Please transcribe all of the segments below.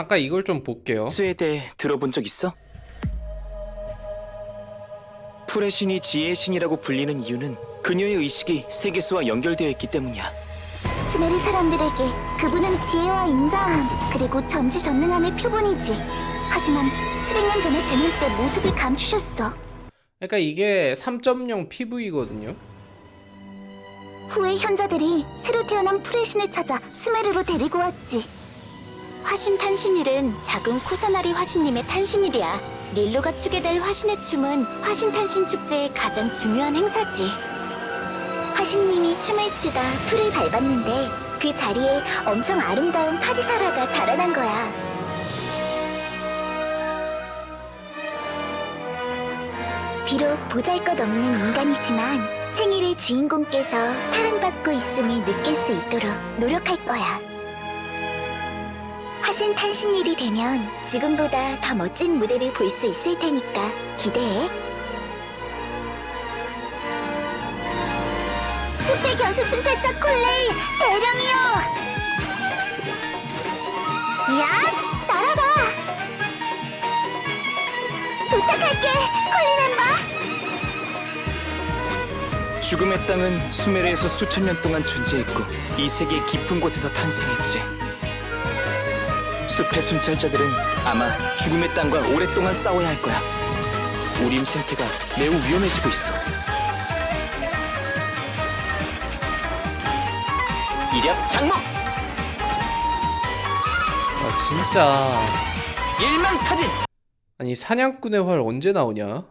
잠깐 이걸 좀 볼게요. 수에 대해 들어본 적 있어? 풀의 신이 지혜의 신이라고 불리는 이유는 그녀의 의식이 세계수와 연결되어 있기 때문이야. 스메르 사람들에게 그분은 지혜와 인자함 그리고 전지전능함의 표본이지. 하지만 수백 년 전에 재물 때 모습을 감추셨어. 그러니까 이게 3.0 PV거든요. 후에 현자들이 새로 태어난 풀의 신을 찾아 수메르로 데리고 왔지. 화신 탄신일은 작은 쿠사나리 화신님의 탄신일이야. 닐로가 추게 될 화신의 춤은 화신 탄신 축제의 가장 중요한 행사지. 화신님이 춤을 추다 풀을 밟았는데 그 자리에 엄청 아름다운 파지사라가 자라난 거야. 비록 보잘것없는 인간이지만 생일의 주인공께서 사랑받고 있음을 느낄 수 있도록 노력할 거야. 화신 탄신일이 되면 지금보다 더 멋진 무대를 볼 수 있을 테니까 기대해. 숲의 견습 순찰자 콜레이 대령이요. 야, 날아봐. 부탁할게, 콜리 멤버. 죽음의 땅은 수메르에서 수천 년 동안 존재했고 이 세계의 깊은 곳에서 탄생했지. 숲의 순찰자들은 아마 죽음의 땅과 오랫동안 싸워야 할 거야. 힘 생태가 매우 위험해지고 있어. 이력 장목! 아 진짜 일망타진! 아니 사냥꾼의 활 언제 나오냐?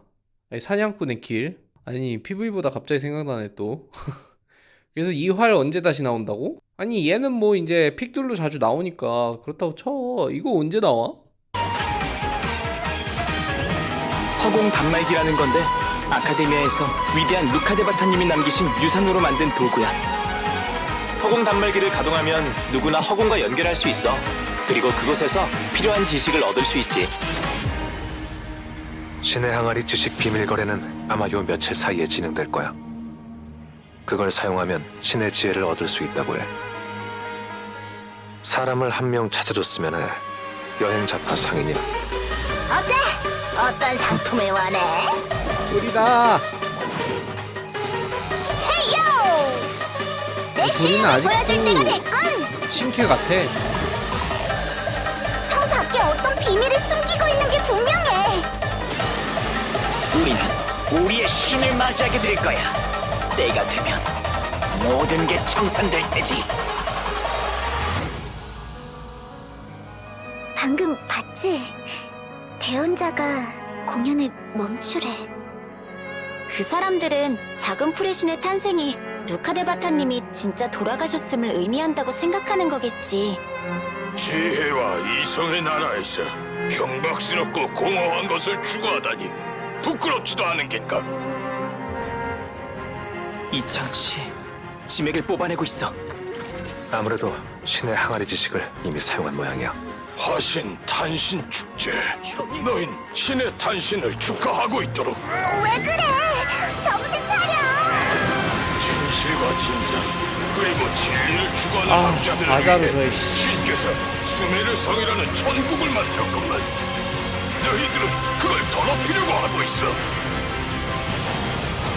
아니 사냥꾼의 길? 아니 PV보다 갑자기 생각나네 또. 그래서 이 활 언제 다시 나온다고? 아니 얘는 뭐 이제 픽들로 자주 나오니까 그렇다고 쳐. 이거 언제 나와? 허공 단말기라는 건데 아카데미아에서 위대한 루카데바타님이 남기신 유산으로 만든 도구야. 허공 단말기를 가동하면 누구나 허공과 연결할 수 있어. 그리고 그곳에서 필요한 지식을 얻을 수 있지. 신의 항아리 지식 비밀 거래는 아마 요 며칠 사이에 진행될 거야. 그걸 사용하면 신의 지혜를 얻을 수 있다고 해. 사람을 한 명 찾아줬으면 해. 여행 잡화 상인이라. 어때? 어떤 상품을 원해? 우리다. 헤이요! 내 실력을 아직도 보여줄 때가 됐군! 신캐 같아. 성 밖에 어떤 비밀을 숨기고 있는 게 분명해! 우리는 우리의 신을 맞이하게 될 거야. 때가 되면 모든 게 청산될 때지. 방금 봤지? 대원자가 공연을 멈추래. 그 사람들은 작은 프레신의 탄생이 루카데바타님이 진짜 돌아가셨음을 의미한다고 생각하는 거겠지. 지혜와 이성의 나라에서 경박스럽고 공허한 것을 추구하다니 부끄럽지도 않은 겐가? 이창 씨, 지맥을 뽑아내고 있어. 아무래도 신의 항아리 지식을 이미 사용한 모양이야. 화신 탄신 축제. 너흰 신의 탄신을 축하하고 있도록 왜 그래? 정신 차려! 진실과 진상 그리고 진리를 추구하는 아, 위해 저희 씨. 신께서 수메르 성이라는 천국을 만들었건만 너희들은 그걸 더럽히려고 하고 있어.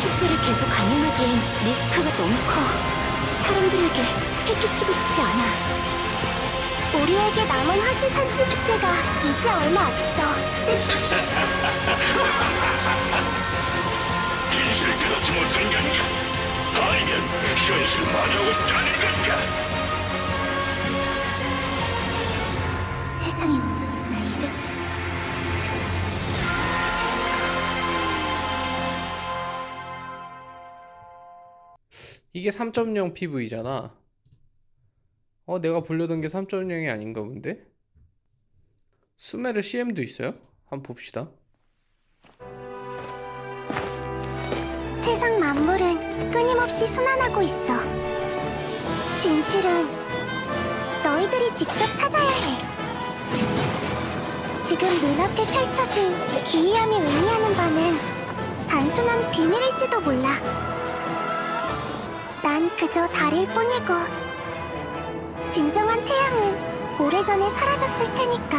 축제를 계속 강행하기엔 리스크가 너무 커. 사람들에게 해끼치고 싶지 않아. 우리에게 남은 화신 탄신 축제가 이제 얼마 없어. 진실을 깨닫지 못하는 게 아니냐? 아니면 현실을 마주하고 싶지 않은 것인가? 세상이 나 이제 이게 3.0 PV잖아. 어, 내가 보려던 게 3.0이 아닌가 본데? 수메르 CM도 있어요? 한번 봅시다. 세상 만물은 끊임없이 순환하고 있어. 진실은 너희들이 직접 찾아야 해. 지금 눈앞에 펼쳐진 기이함이 의미하는 바는 단순한 비밀일지도 몰라. 난 그저 달일 뿐이고, 진정한 태양은 오래전에 사라졌을 테니까.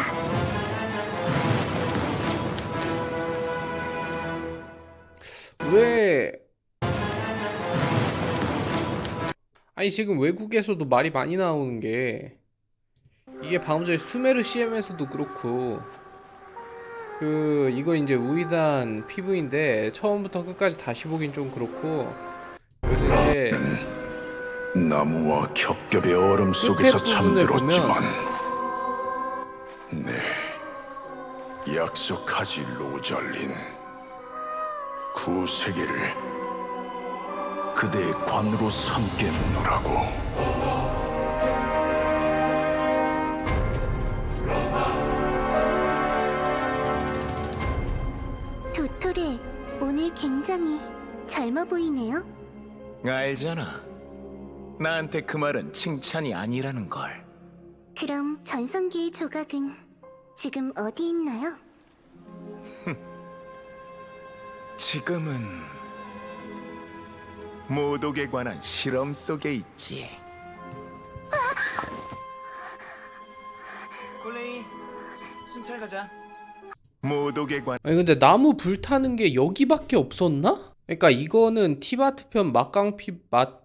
왜 아니 지금 외국에서도 말이 많이 나오는 게 이게 방금 전에 수메르 CM에서도 그렇고 그 이거 이제 우이단 PV인데 처음부터 끝까지 다시 보긴 좀 그렇고 그래서 이제 나무와 겹겹의 얼음 속에서 부분을 잠들었지만 네 약속하지 로잘린 구 세계를 그대의 관으로 삼겠노라고 도토레, 오늘 굉장히 젊어 보이네요. 알잖아. 나한테 그 말은 칭찬이 아니라는 걸. 그럼 전성기의 조각은 지금 어디 있나요? 지금은 모독에 관한 실험 속에 있지. 콜레이, 순찰 가자. 모독에 관 아니 근데 나무 불타는 게 여기밖에 없었나? 그러니까 이거는 티바트 편 막강 피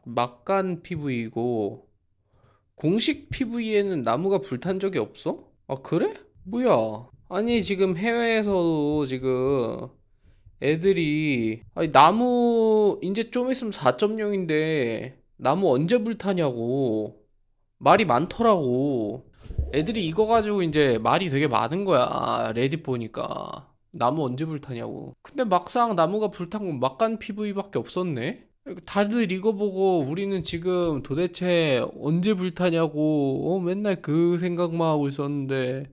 막간 PV이고 공식 PV에는 나무가 불탄 적이 없어? 아 그래? 뭐야? 아니 지금 해외에서도 지금 애들이 아니 나무 이제 좀 있으면 4.0인데 나무 언제 불타냐고 말이 많더라고. 애들이 이거 가지고 이제 말이 되게 많은 거야. 레딧 보니까. 나무 언제 불타냐고. 근데 막상 나무가 불탄 건 막간 PV밖에 없었네? 다들 이거 보고 우리는 지금 도대체 언제 불타냐고, 어, 맨날 그 생각만 하고 있었는데,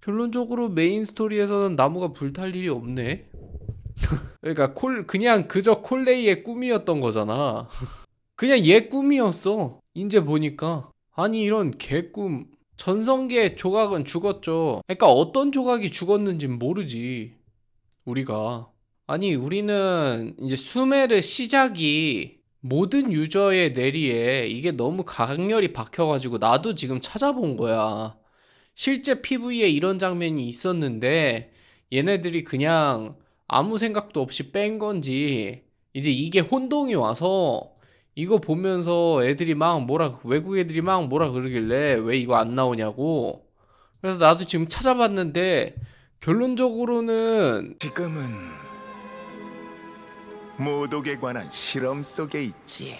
결론적으로 메인 스토리에서는 나무가 불탈 일이 없네? 그러니까 콜, 그냥 그저 콜레이의 꿈이었던 거잖아. 그냥 얘 꿈이었어. 이제 보니까. 아니, 이런 개꿈. 전성기의 조각은 죽었죠. 그러니까 어떤 조각이 죽었는진 모르지. 우리가. 아니, 우리는 이제 수메르 시작이 모든 유저의 뇌리에 이게 너무 강렬히 박혀가지고 나도 지금 찾아본 거야. 실제 PV에 이런 장면이 있었는데 얘네들이 그냥 아무 생각도 없이 뺀 건지 이제 이게 혼동이 와서 이거 보면서 애들이 막 뭐라 외국 애들이 막 뭐라 그러길래 왜 이거 안 나오냐고. 그래서 나도 지금 찾아봤는데 결론적으로는 지금은 모독에 관한 실험 속에 있지.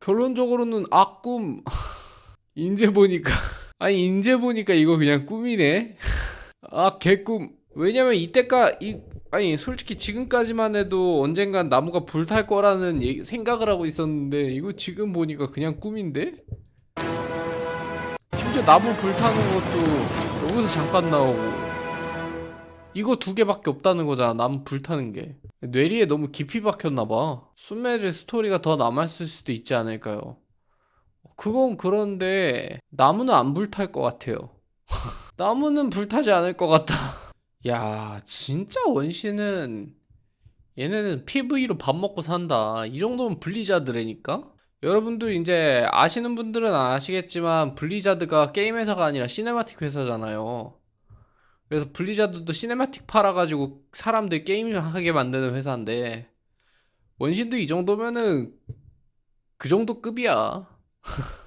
결론적으로는 악꿈. 인제 보니까. 아니 인제 보니까 이거 그냥 꿈이네. 아 개꿈. 왜냐면 이때까 이 아니 솔직히 지금까지만 해도 언젠간 나무가 불탈 거라는 얘기- 생각을 하고 있었는데 이거 지금 보니까 그냥 꿈인데? 심지어 나무 불타는 것도 여기서 잠깐 나오고. 이거 두 개밖에 없다는 거잖아 나무 불타는 게. 뇌리에 너무 깊이 박혔나 봐. 수메르 스토리가 더 남았을 수도 있지 않을까요? 그건 그런데 나무는 안 불탈 것 같아요. 나무는 불타지 않을 것 같다 야 진짜 원신은 얘네는 PV로 밥 먹고 산다. 이 정도면 블리자드라니까? 여러분도 이제 아시는 분들은 아시겠지만 블리자드가 게임 회사가 아니라 시네마틱 회사잖아요. 그래서 블리자드도 시네마틱 팔아가지고 사람들 게임 하게 만드는 회사인데 원신도 이 정도면은 그 정도 급이야